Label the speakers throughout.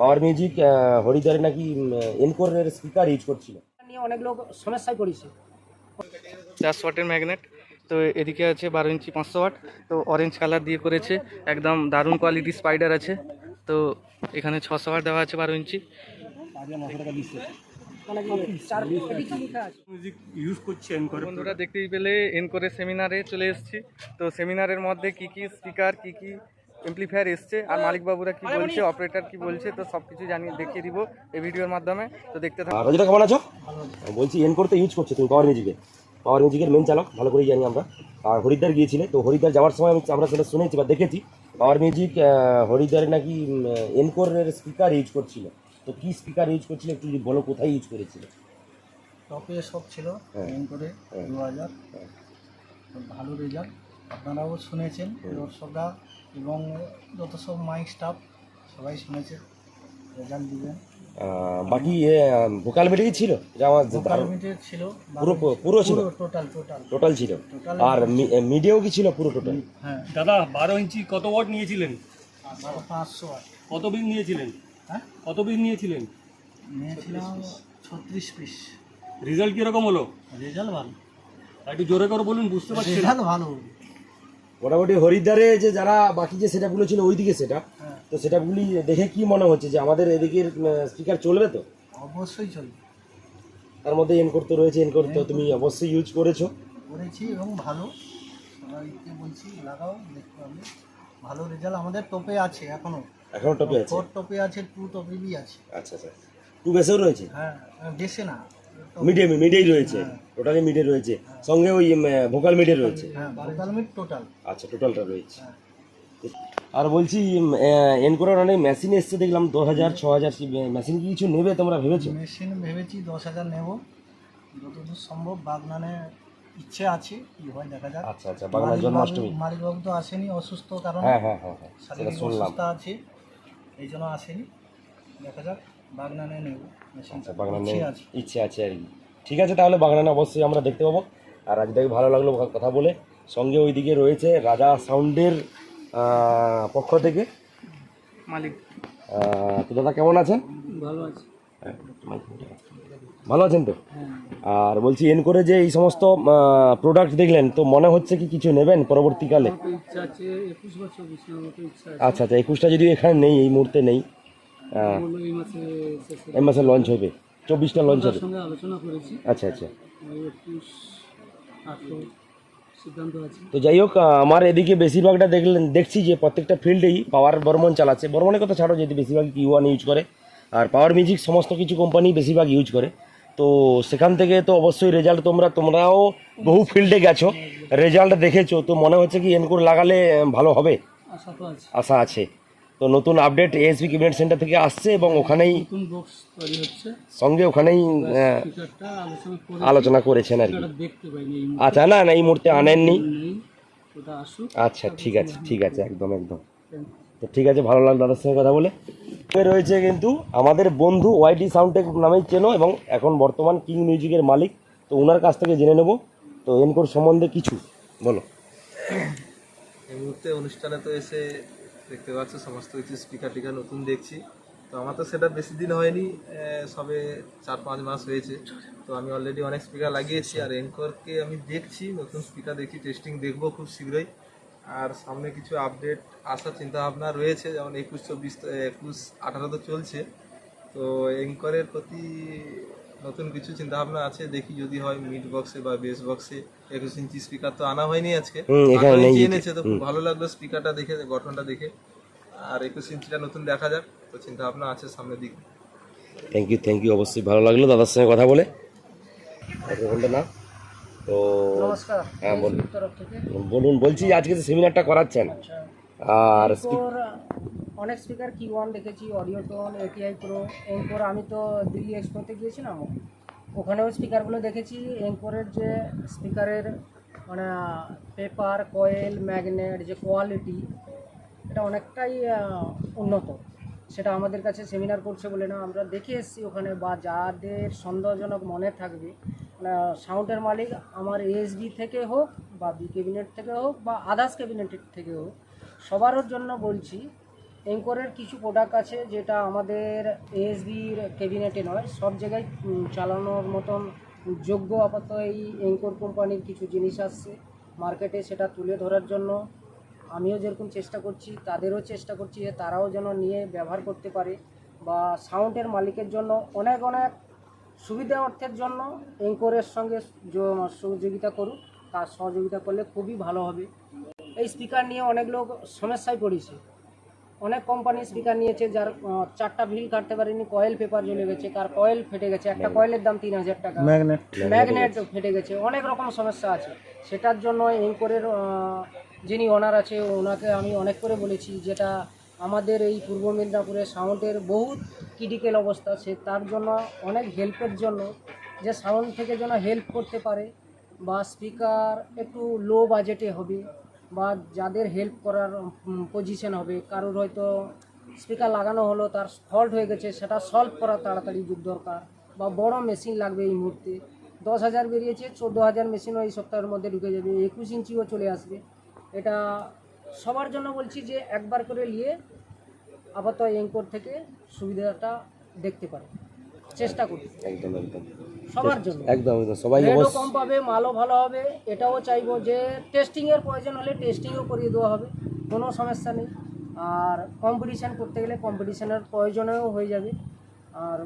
Speaker 1: Power music হরিদ্বারে নাকি এনকোরের speaker use করছিল।
Speaker 2: নিয়ে অনেক লোক সমস্যায় পড়েছে।
Speaker 3: চারশো ওয়াটের ম্যাগনেট তো এদিকে আছে বারো ইঞ্চি পাঁচশো ওয়াট তো অরেঞ্জ কালার দিয়ে করেছে একদম দারুণ কোয়ালিটি স্পাইডার আছে তো এখানে ছশো ওয়াট দেওয়া আছে বারো ইঞ্চি।
Speaker 2: চার
Speaker 3: বন্ধুরা দেখতেই পেলে এনকোরে সেমিনারে চলে এসেছি তো সেমিনারের মধ্যে কি কি স্পিকার কি কি এমপ্লিফায়ার এসছে। আর মালিকবাবুরা কি বলছে অপারেটর কি বলছে তো সব কিছু জানিয়ে দেখিয়ে দিব এই ভিডিওর মাধ্যমে। তো দেখতে থাকুন।
Speaker 1: আর রোজিটা কেমন আছো? বলছি এনকোর তো ইউজ করছ তুমি পাওয়ার মিউজিকে পাওয়ার মিউজিকের মেন চালক ভালো করেই জানি আমরা। আর হরিদ্বার গিয়েছিলে তো হরিদ্বার যাওয়ার সময় আমি আমরা সেটা শুনেছি বা দেখেছি। পাওয়ার মিউজিক হরিদ্বারে নাকি এনকোরের স্পিকার ইউজ করছিল। তো কি স্পিকার ইউজ করছিল একটু যদি বলো কোথায় ইউজ করেছিল?
Speaker 4: টপে সব ছিল
Speaker 1: হ্যাঁ।
Speaker 4: মেন করে
Speaker 1: হ্যাঁ।
Speaker 4: দু হাজার। ভালো রেজাল্ট আপনারাও শুনেছেন দর্শকরা এবং যত সব মাইক স্টাফ সবাই শুনেছে রেজাল্ট দিবেন।
Speaker 1: বাকি ভোকাল মিডিয়াই ছিল? যা আমার যে দারুণ-
Speaker 4: লিমিটেড ছিল
Speaker 1: পুরো পুরো ছিল?
Speaker 4: টোটাল টোটাল
Speaker 1: টোটাল ছিল? আর মিডিয়াও কি ছিল? পুরো টোটাল
Speaker 4: হ্যাঁ।
Speaker 5: দাদা বারো ইঞ্চি কত ওয়াট নিয়েছিলেন?
Speaker 4: বারো পাঁচশো আট
Speaker 5: কত বিল নিয়েছিলেন?
Speaker 4: হ্যাঁ?
Speaker 5: কত বিল নিয়েছিলেন?
Speaker 4: নিয়েছিলাম ছত্রিশ পিস
Speaker 5: রেজাল্ট কীরকম হলো?
Speaker 4: রেজাল্ট ভালো।
Speaker 5: আর একটু জোরে করে বলুন বুঝতে পারছি।
Speaker 4: রেজাল্ট ভালো।
Speaker 1: মোটামুটি হরিদ্বারে যে যারা বাকি যে সেটআপগুলো ছিল ওইদিকে সেটা
Speaker 4: হ্যাঁ।
Speaker 1: তো সেটআপগুলি দেখে কি মনে হচ্ছে যে আমাদের এদিকের স্পিকার চলবে তো?
Speaker 4: অবশ্যই চলবে।
Speaker 1: তার মধ্যে এনকোর তো রয়েছে এনকোর তো তুমি অবশ্যই ইউজ করেছ।
Speaker 4: করেছি এবং ভালো। সবাইকে বলছি লাগাও দেখতে পাবে ভালো রেজাল্ট আমাদের টপে আছে এখনও।
Speaker 1: এখনও টপে আছে?
Speaker 4: ফোর টপে আছে টু টপেরই আছে।
Speaker 1: আচ্ছা আচ্ছা। টু বেসেও রয়েছে?
Speaker 4: হ্যাঁ বেশি না।
Speaker 1: মিডিয়াম মিডিয়াই রয়েছে। টোটালি মিডে রয়েছে। সঙ্গে ওই ভোকাল মিডে রয়েছে।
Speaker 4: হ্যাঁ
Speaker 1: আচ্ছা টোটালটা রয়েছে।
Speaker 4: হ্যাঁ।
Speaker 1: আর বলছি এনকোরের অনেক মেশিন এসছে দেখলাম দশ হাজার ছ হাজার মেশিন কি কিছু নেবে তোমরা ভেবেছো?
Speaker 4: মেশিন ভেবেছি দশ হাজার নেব। যতদূর সম্ভব বাগনানে ইচ্ছে আছে কি হয় দেখা যাক।
Speaker 1: আচ্ছা আচ্ছা বাংলা জন্মাষ্টমী।
Speaker 4: মালিকবাবু তো আসেনি অসুস্থ কারণ।
Speaker 1: হ্যাঁ হ্যাঁ হ্যাঁ হ্যাঁ সেটা শুনলাম।
Speaker 4: আছে এই জন্য আসেনি। দেখা যাক। বাগনানে নেব
Speaker 1: আচ্ছা বাগনানে
Speaker 4: ইচ্ছে আছে।
Speaker 1: আর কি। ঠিক আছে তাহলে বাগনানে অবশ্যই আমরা দেখতে পাবো। আর আজকে ভালো লাগল কথা বলে। সঙ্গে ওইদিকে রয়েছে রাজা সাউন্ডের পক্ষ থেকে।
Speaker 3: মালিক।
Speaker 1: তো দাদা কেমন আছেন?
Speaker 4: ভালো আছে।
Speaker 1: হ্যাঁ, ভালো আছেন তো? আর বলছি এন করে যে এই সমস্ত প্রোডাক্ট দেখলেন তো মনে হচ্ছে কি কিছু নেবেন পরবর্তীকালে?
Speaker 4: ইচ্ছা আছে একুশ বছর বিছানার মতো ইচ্ছা
Speaker 1: আচ্ছা আচ্ছা একুশটা যদি এখানে নেই এই মুহূর্তে নেই
Speaker 4: এই মাসে শেষে
Speaker 1: এই মাসে লঞ্চ হবে। চব্বিশটা লঞ্চ হবে।
Speaker 4: আলোচনা করেছি।
Speaker 1: আচ্ছা আচ্ছা। তো যাই হোক আমার এদিকে বেশিরভাগটা দেখলেন দেখছি যে প্রত্যেকটা ফিল্ডেই পাওয়ার বর্মন চালাচ্ছে। বর্মনের কথা ছাড়ো যদি বেশিরভাগ কিউ ওয়ান ইউজ করে। আর পাওয়ার মিউজিক সমস্ত কিছু কোম্পানি বেশিরভাগ ইউজ করে। তো সেখান থেকে তো অবশ্যই রেজাল্ট তোমরা তোমরাও বহু ফিল্ডে গেছো রেজাল্ট দেখেছ। তো মনে হচ্ছে কি এনকোর লাগালে ভালো হবে?
Speaker 4: আশা আছে।
Speaker 1: তো নতুন আপডেট এএসবি ক্যাবিনেট সেন্টার থেকে আসছে এবং ওখানেই
Speaker 4: নতুন বক্স তৈরি হচ্ছে।
Speaker 1: সঙ্গে ওখানেই
Speaker 4: আলোচনা
Speaker 1: করেছেন আর কি। আচ্ছা না না এই মুহূর্তে আনেননি। আচ্ছা ঠিক আছে ঠিক আছে একদম একদম। তো ঠিক আছে ভালো লাগল দাদার সঙ্গে কথা বলে। এ রয়েছে কিন্তু আমাদের বন্ধু ওয়াইটি সাউন্ডটেক নামেই চেনো এবং এখন বর্তমান কিং মিউজিকের মালিক। তো ওনার কাছ থেকে জেনে নেব। তো এনকোর সম্বন্ধে কিছু বলো।
Speaker 6: এই মুহূর্তে অনুষ্ঠানে তো এসে দেখতে পাচ্ছ, সমস্ত কিছু স্পিকার টিকার নতুন দেখছি। তো আমার তো সেটা বেশি দিন হয়নি সবে চার পাঁচ মাস হয়েছে। তো আমি অলরেডি অনেক স্পিকার লাগিয়েছি আর এনকোরকে আমি দেখছি, নতুন স্পিকার দেখছি টেস্টিং দেখব খুব শীঘ্রই। আর সামনে কিছু আপডেট আসার চিন্তাভাবনা রয়েছে, যেমন একুশ, চব্বিশ, একুশ, আঠারো তো চলছে। তো এনকরের প্রতি নতুন কিছু চিন্তা ভাবনা আছে? দেখি যদি হয় মিড বক্সে বা বেস বক্সে একুশ ইঞ্চি স্পিকার তো আনা হয়নি আজকে। এনেছে তো খুব ভালো লাগল স্পিকারটা দেখে গঠনটা দেখে। আর একুশ ইঞ্চিটা নতুন দেখা যাক তো চিন্তা ভাবনা আছে সামনের দিকে।
Speaker 1: থ্যাংক ইউ থ্যাংক ইউ অবশ্যই ভালো লাগল দাদার সঙ্গে কথা বলে। না তো হ্যাঁ বলুন। বলুন বলছি আজকে যে সেমিনারটা করাচ্ছেন। আর
Speaker 2: এনকোর অনেক স্পিকার কি ওয়ান দেখেছি audio tone ATI pro Encore আমি তো দিল্লি এক্সপোতে গিয়েছিলাম। ওখানেও স্পিকারগুলো দেখেছি। এনকোরের যে স্পিকারের মানে পেপার কয়েল ম্যাগনেট যে কোয়ালিটি এটা অনেকটাই উন্নত। সেটা আমাদের কাছে সেমিনার করছে বলে না, আমরা দেখে এসেছি ওখানে, বা যাদের সন্দেহজনক মনে থাকবে সাউন্ডের মালিক আমার এএসবি থেকে হোক, বা বি ক্যাবিনেট থেকে হোক, বা আদার্স ক্যাবিনেটের থেকে হোক সবার জন্য বলছি এঙ্করের কিছু প্রোডাক্ট আছে যেটা আমাদের এএসবির ক্যাবিনেটে নয়, সব জায়গায় চালানোর মতন যোগ্য আপাতত এই এঙ্কর কোম্পানির কিছু জিনিস আসছে। মার্কেটে সেটা তুলে ধরার জন্য আমিও যেরকম চেষ্টা করছি, তাদেরও চেষ্টা করছি যে তারাও যেন নিয়ে ব্যবহার করতে পারে বা সাউন্ডের মালিকের জন্য অনেক অনেক সুবিধা অর্থের জন্য এঙ্করের সঙ্গে সহযোগিতা করুক, তার সহযোগিতা করলে খুবই ভালো হবে। এই স্পিকার নিয়ে অনেক লোক সমস্যায় পড়েছে। অনেক কোম্পানি স্পিকার নিয়েছে যার চারটা ভিল কাটতে পারেনি কয়েল পেপার জ্বলে গেছে কার কয়েল ফেটে গেছে একটা কয়েলের দাম তিন হাজার টাকা।
Speaker 4: ম্যাগনেট
Speaker 2: ম্যাগনেট ফেটে গেছে অনেক রকম সমস্যা আছে। সেটার জন্য এঙ্করের যিনি ওনার আছে ওনাকে আমি অনেক করে বলেছি যেটা আমাদের এই পূর্ব মেদিনীপুরে সাউন্ডের বহুত ক্রিটিক্যাল অবস্থা সে তার জন্য অনেক হেল্পের জন্য যে সাউন্ড থেকে যেন হেল্প করতে পারে বা স্পিকার একটু লো বাজেটে হবে বা যাদের হেল্প করার পজিশন হবে, কারোর হয়তো স্পিকার লাগানো হলো, তার ফল্ট হয়ে গেছে, সেটা সলভ করা তাড়াতাড়ি যুগ দরকার। বা বড় মেশিন লাগবে এই মুহূর্তে। দশ হাজার বেরিয়েছে, চোদ্দ হাজার মেশিনও এই সপ্তাহের মধ্যে ঢুকে যাবে, একুশ ইঞ্চিও চলে আসবে। এটা সবার জন্য বলছি যে একবার করে নিয়ে আপাতত এঙ্কর থেকে সুবিধাটা দেখতে পারে চেষ্টা করি
Speaker 1: একদম একদম।
Speaker 2: সবার জন্য।
Speaker 1: একদম একদম। সবাই
Speaker 2: রেটও
Speaker 1: অবশ্য
Speaker 2: কম পাবে মালও ভালো হবে। এটাও চাইব যে টেস্টিংয়ের প্রয়োজন হলে টেস্টিংও করিয়ে দেওয়া হবে কোনো সমস্যা নেই। আর কম্পিটিশান করতে গেলে কম্পিটিশানের প্রয়োজনেও হয়ে যাবে। আর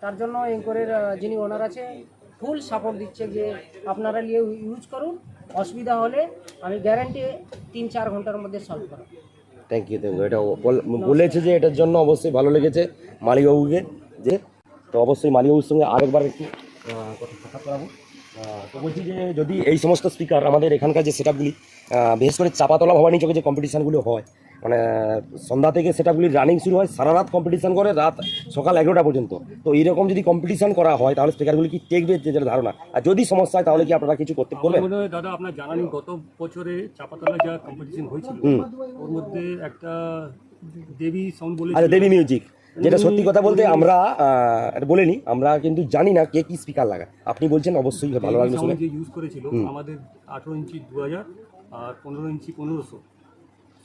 Speaker 2: তার জন্য এঙ্করের যিনি ওনার আছে ফুল সাপোর্ট দিচ্ছে যে আপনারা নিয়ে ইউজ করুন। অসুবিধা হলে আমি গ্যারান্টি তিন চার ঘণ্টার মধ্যে সলভ করাবো।
Speaker 1: থ্যাংক ইউ থ্যাংক ইউ এটা বল- বলেছে যে এটার জন্য অবশ্যই ভালো লেগেছে মালিকবাবুকে যে অবশ্যই মালিকবাবুর সঙ্গে আরেকবার একটু কথা সাক্ষাৎ করাবো। তো বলছি যে যদি এই সমস্ত স্পিকার আমাদের এখানকার যে সেটআপগুলি বিশেষ করে চাপাতলা ভবানী চোখে যে কম্পিটিশানগুলো হয় মানে সন্ধ্যা থেকে সেটআপগুলি রানিং শুরু হয় সারা রাত কম্পিটিশান করে রাত সকাল এগারোটা পর্যন্ত। তো এইরকম যদি কম্পিটিশান করা হয় তাহলে স্পিকারগুলি কি টেকবে যে যেটা ধারণা? আর যদি সমস্যা হয় তাহলে কি আপনারা কিছু করতে
Speaker 5: হয় দাদা আপনার জানা গত বছরে চাপাতলা যা কম্পিটিশন হয়েছিল ওর মধ্যে একটা দেবী সাউন্ড বলে
Speaker 1: আচ্ছা দেবী মিউজিক যেটা সত্যি কথা বলতে আমরা এটা বলিনি আমরা কিন্তু জানি না কে কি স্পিকার লাগায়। আপনি বলছেন অবশ্যই ভালো লাগল শুনে।
Speaker 5: যে ইউজ করেছিল আমাদের আঠেরো ইঞ্চি দু হাজার আর পনেরো ইঞ্চি পনেরোশো।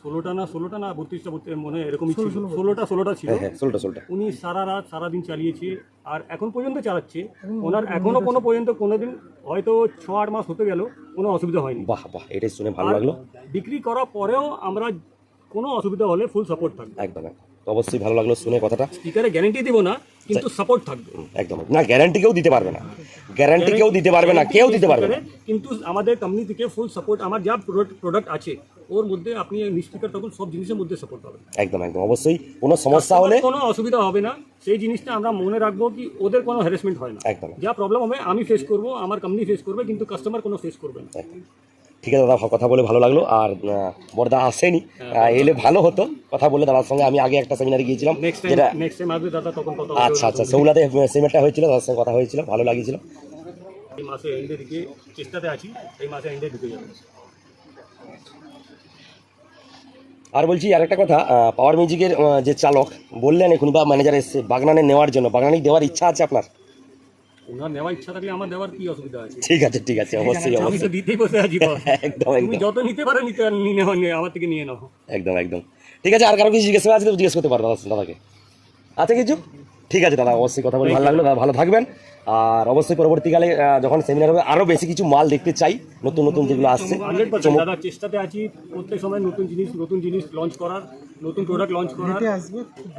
Speaker 5: ষোলোটা না ষোলোটা না বত্রিশটা বত্রিশ মনে হয় এরকমই ছিল। ষোলোটা ষোলোটা ছিল।
Speaker 1: হ্যাঁ ষোলোটা সোলটা সোলটা
Speaker 5: উনি সারা রাত সারাদিন চালিয়েছে আর এখন পর্যন্ত চালাচ্ছে। ওনার এখনও কোনো পর্যন্ত কোনোদিন হয়তো ছ আট মাস হতে গেল কোনো অসুবিধা হয়নি।
Speaker 1: বাহ বাহ এটাই শুনে ভালো লাগল।
Speaker 5: বিক্রি করার পরেও আমরা কোনো অসুবিধা হলে ফুল সাপোর্ট থাকবে।
Speaker 1: একদম একদম। অবশ্যই ভালো লাগল শুনে কথাটা।
Speaker 5: স্পিকারে গ্যারেন্টি দিব না কিন্তু সাপোর্ট থাকবে।
Speaker 1: একদম। না গ্যারান্টি কেউ দিতে পারবে না। গ্যারান্টি কেউ দিতে পারবে না কেউ দিতে পারবে না।
Speaker 5: কিন্তু আমাদের কোম্পানি থেকে ফুল সাপোর্ট আমার যা প্রোডাক্ট আছে ওর মধ্যে আপনি স্পিকার তখন সব জিনিসের মধ্যে সাপোর্ট পাবেন।
Speaker 1: একদম একদম। অবশ্যই কোনো সমস্যা হলে
Speaker 5: কোনো অসুবিধা হবে না সেই জিনিসটা আমরা মনে রাখব কি ওদের কোনো হ্যারাসমেন্ট হয় না।
Speaker 1: একদম।
Speaker 5: যা প্রবলেম হবে আমি ফেস করব আমার কোম্পানি ফেস করবে কিন্তু কাস্টমার কোনো ফেস করবে না।
Speaker 1: ঠিক আছে দাদা কথা বলে ভালো লাগল। আর বড়দা আসেনি। এলে ভালো হতো কথা বলে দাদার সঙ্গে। আমি আগে একটা সেমিনারে গিয়েছিলাম যেটা আচ্ছা আচ্ছা সেগুলাতে সেমিনারটা হয়েছিল দাদার সঙ্গে কথা হয়েছিল ভালো লাগিয়েছিল
Speaker 5: এই মাসে এন্ডে দিকে চেষ্টাতে আছি এই মাসে এন্ডে ঢুকে যাবে।
Speaker 1: আর বলছি আরেকটা কথা পাওয়ার মিউজিকের যে চালক বললেন এখন বা ম্যানেজার এসছে বাগনানে নেওয়ার জন্য। বাগনানি দেওয়ার ইচ্ছা আছে আপনার?
Speaker 5: ওনার নেওয়ার ইচ্ছা থাকলে আমার দেওয়ার কি অসুবিধা আছে?
Speaker 1: ঠিক আছে ঠিক আছে অবশ্যই
Speaker 5: আমি তো
Speaker 1: অবশ্যই।
Speaker 5: দিতেই বসে আছি।
Speaker 1: একদম একদম।
Speaker 5: যত নিতে পারো নিতে নিয়ে আমার থেকে নিয়ে নাও।
Speaker 1: একদম একদম। ঠিক আছে আর কারও কিছু জিজ্ঞেস আছে তো জিজ্ঞেস করতে পারো দাদা দাদাকে। আছে কিছু? ঠিক আছে দাদা অবশ্যই কথা বলে ভালো লাগল দাদা ভালো থাকবেন। আর অবশ্যই পরবর্তীকালে যখন সেমিনার হবে আরও বেশি কিছু মাল দেখতে চাই নতুন নতুন যেগুলো আসছে।
Speaker 5: দাদা চেষ্টাতে আছি প্রত্যেক সময় নতুন জিনিস নতুন জিনিস লঞ্চ করার নতুন প্রোডাক্ট লঞ্চ করার।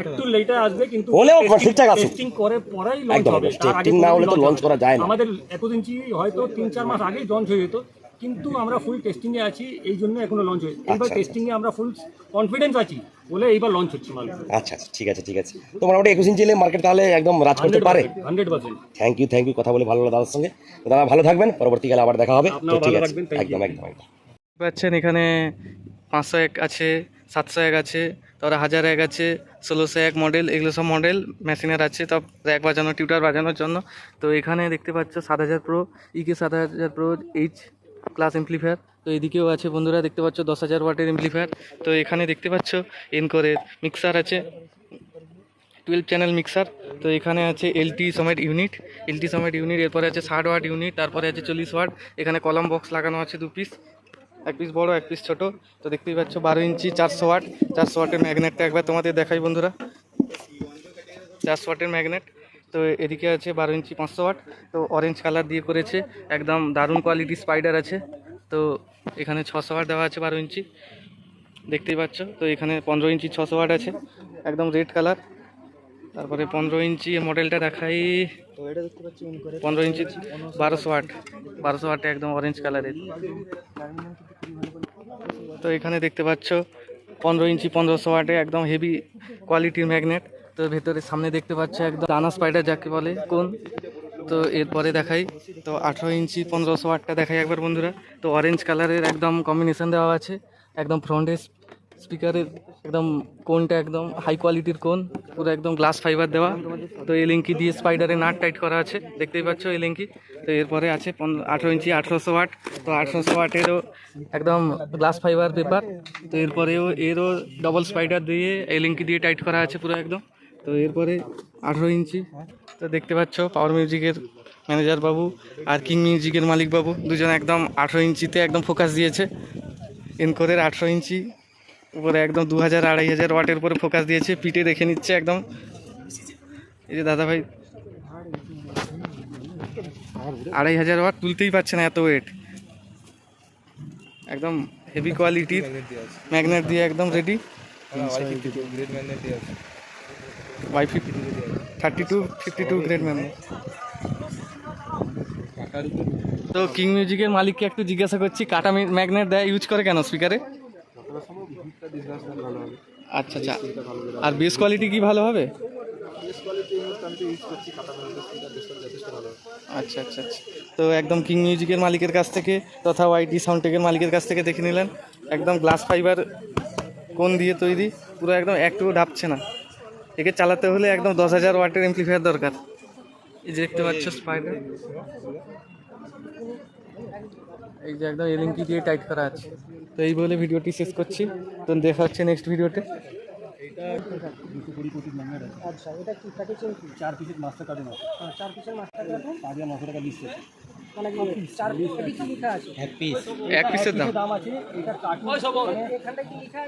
Speaker 5: একটু লেটে আসবে কিন্তু
Speaker 1: হলেও ঠিকঠাক।
Speaker 5: টেস্টিং করে পরেই লঞ্চ হবে।
Speaker 1: না হলে তো
Speaker 5: কোনো
Speaker 1: করা যায় না।
Speaker 5: আমাদের ইঞ্চি হয়তো তিন চার মাস আগেই লঞ্চ হয়ে যেত কিন্তু আমরা ফুল টেস্টিং এ আছি এই জন্য এখনও লঞ্চ হয়েছে এইবার
Speaker 1: আচ্ছা।
Speaker 5: টেস্টিং এ আমরা ফুল কনফিডেন্স আছি। বলে এইবার লঞ্চ হচ্ছে মাল।
Speaker 1: আচ্ছা আচ্ছা ঠিক আছে ঠিক আছে। তো মোটামুটি একুশ ইঞ্চি মার্কেট তাহলে একদম রাজ করতে পারে।
Speaker 5: Hundred percent.
Speaker 1: Thank you thank you কথা বলে ভালো লাগল দাদার সঙ্গে। দাদা ভালো থাকবেন পরবর্তীকালে আবার দেখা হবে। তো ঠিক আছে. একদম একদম একদম।
Speaker 3: পাচ্ছেন এখানে পাঁচশো এক আছে সাতশো এক আছে তারপরে হাজার এক আছে ষোলোশো এক মডেল এগুলো সব মডেল মেশিনের আছে সব র্যাক বাজানো টিউটার বাজানোর জন্য। তো এখানে দেখতে পাচ্ছ সাত হাজার প্রো ইকে সাত হাজার প্রো এইচ ক্লাস এমপ্লিফায়ার তো এদিকেও আছে বন্ধুরা, দেখতে পাচ্ছ, দশ হাজার ওয়াটের এমপ্লিফায়ার তো এখানে দেখতে পাচ্ছ এনকোরের মিক্সার আছে টুয়েলভ চ্যানেল মিক্সার তো এখানে আছে এলটি সমেট ইউনিট এলটি সমেট ইউনিট এরপরে আছে ষাট ওয়াট ইউনিট তারপরে আছে চল্লিশ ওয়াট এখানে কলম বক্স লাগানো আছে দু পিস এক পিস বড়, এক পিস ছোট। তো দেখতেই পাচ্ছ, বারো ইঞ্চি, চারশো ওয়াট চারশো ওয়াটের ম্যাগনেটটা একবার তোমাদের দেখাই বন্ধুরা। চারশো ওয়াটের ম্যাগনেট তো এদিকে আছে বারো ইঞ্চি পাঁচশো ওয়াট, তো অরেঞ্জ কালার দিয়ে করেছে, একদম দারুণ কোয়ালিটি স্পাইডার আছে। তো এখানে ছশো ওয়াট দেওয়া আছে বারো ইঞ্চি, দেখতেই পাচ্ছ? তো এখানে পনেরো ইঞ্চি ছশো ওয়াট আছে, একদম রেড কালার তারপরে পনেরো ইঞ্চি মডেলটা দেখাই, পনেরো ইঞ্চি বারোশো ওয়াট, বারোশো ওয়াটে একদম অরেঞ্জ কালারের তো এখানে দেখতে পাচ্ছ, পনেরো ইঞ্চি পনেরোশো ওয়াটে একদম হেভি কোয়ালিটির ম্যাগনেট তো ভেতরে সামনে দেখতে পাচ্ছ একদম দানা স্পাইডার যাকে বলে, কোন? তো এরপরে দেখাই। তো আঠেরো ইঞ্চি পনেরোশো ওয়াটটা দেখাই একবার বন্ধুরা। তো অরেঞ্জ কালারের একদম কম্বিনেশন দেওয়া আছে। একদম ফ্রন্টে স্পিকারের একদম কোনটা একদম হাই কোয়ালিটির কোন? পুরো একদম গ্লাস ফাইবার দেওয়া। তো এই লিঙ্কি দিয়ে স্পাইডারে নাট টাইট করা আছে। দেখতেই পাচ্ছ এই লিঙ্কি তো এরপরে আছে আঠেরো ইঞ্চি আঠেরোশো ওয়াট তো আঠেরোশো ওয়াটেরও একদম গ্লাস ফাইবার পেপার তো এরপরেও এরও ডবল স্পাইডার দিয়ে এই লিঙ্কি দিয়ে টাইট করা আছে পুরো একদম। তো এরপরে আঠেরো ইঞ্চি। তো দেখতে পাচ্ছ পাওয়ার মিউজিকের ম্যানেজার বাবু আর কিং মিউজিকের মালিক বাবু। দুজন একদম আঠেরো ইঞ্চিতে একদম ফোকাস দিয়েছে। এনকোরের আঠেরো ইঞ্চি, উপরে একদম দু হাজার, আড়াই হাজার ওয়াটের উপরে ফোকাস দিয়েছে। পিঠে দেখে নিচ্ছে একদম। এই যে দাদা ভাই, আড়াই হাজার ওয়াট তুলতেই পারছে না এত ওয়েট একদম হেভি কোয়ালিটির ম্যাগনেট দিয়ে একদম ready fifty thirty two fifty two grade magnet তো কিং মিউজিকের মালিককে একটু জিজ্ঞাসা করছি, কাটা ম্যাগনেট দেয় ইউজ করে কেন স্পিকারে আচ্ছা আচ্ছা। আর বেস কোয়ালিটি কি ভালো হবে? আচ্ছা আচ্ছা আচ্ছা। তো একদম কিং মিউজিকের মালিকের কাছ থেকে তথা ওয়াইটি সাউন্ডটেকের মালিকের কাছ থেকে দেখে নিলেন। একদম গ্লাস ফাইবার কোন দিয়ে তৈরি, পুরো একদম একটুও ঢাপছে না। একে চালাতে হলে একদম দশ হাজার ওয়াটের এমপ্লিফায়ার দরকার। এই যে দেখতে পাচ্ছ স্পাইডার এই যে একদম এলিঙ্কি দিয়ে টাইট করা আছে। তো এই বলে ভিডিওটি শেষ করছি। তো দেখা হচ্ছে নেক্সট ভিডিওতে।
Speaker 5: দুশো কুড়ি কোটির ম্যাগনেট আছে
Speaker 2: আচ্ছা এটা কি প্যাকেজিং
Speaker 5: চার পিসের মাস্টার কার্ডে
Speaker 2: হ্যাঁ, চার পিসের মাস্টার কার্টুন
Speaker 5: পাঁচ হাজার নশো টাকা লিস্ট
Speaker 2: মানে চার পিস লেখা আছে?
Speaker 3: এক পিসের দাম।
Speaker 5: দাম আছে এটা কার্টুন
Speaker 2: এখানটা কি লেখা আছে?